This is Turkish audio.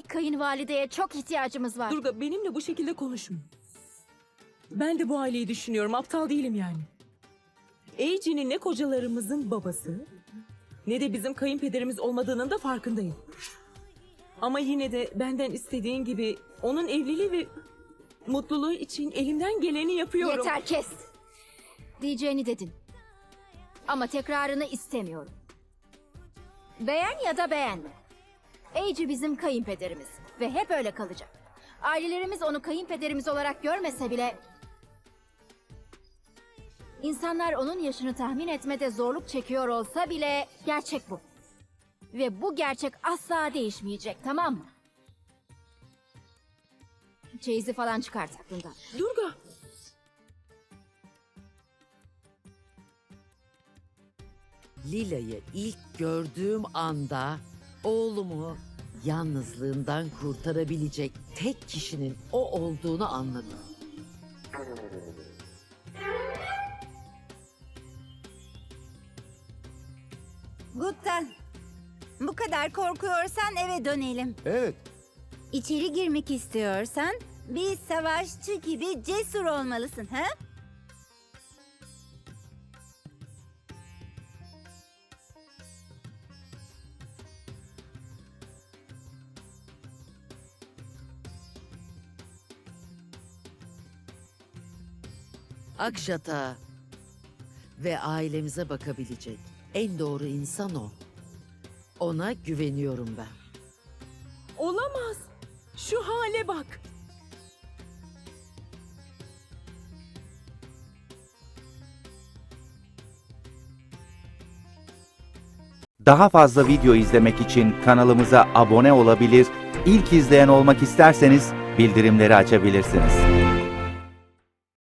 Bir kayınvalideye çok ihtiyacımız var. Durga benimle bu şekilde konuşma. Ben de bu aileyi düşünüyorum. Aptal değilim yani. Eici'nin ne kocalarımızın babası ne de bizim kayınpederimiz olmadığının da farkındayım. Ama yine de benden istediğin gibi onun evliliği ve mutluluğu için elimden geleni yapıyorum. Yeter kes. Diyeceğini dedin. Ama tekrarını istemiyorum. Beğen ya da beğenme. Eiji bizim kayınpederimiz ve hep öyle kalacak. Ailelerimiz onu kayınpederimiz olarak görmese bile... İnsanlar onun yaşını tahmin etmede zorluk çekiyor olsa bile gerçek bu. Ve bu gerçek asla değişmeyecek tamam mı? Çeyizi falan çıkart aklından. Durga. Lila'yı ilk gördüğüm anda oğlumu yalnızlığından kurtarabilecek tek kişinin o olduğunu anladım. Guttan. Bu kadar korkuyorsan eve dönelim. Evet. İçeri girmek istiyorsan bir savaşçı gibi cesur olmalısın ha? Akşat'a ve ailemize bakabilecek en doğru insan o. Ona güveniyorum ben. Olamaz. Şu hale bak. Daha fazla video izlemek için kanalımıza abone olabilir, ilk izleyen olmak isterseniz bildirimleri açabilirsiniz.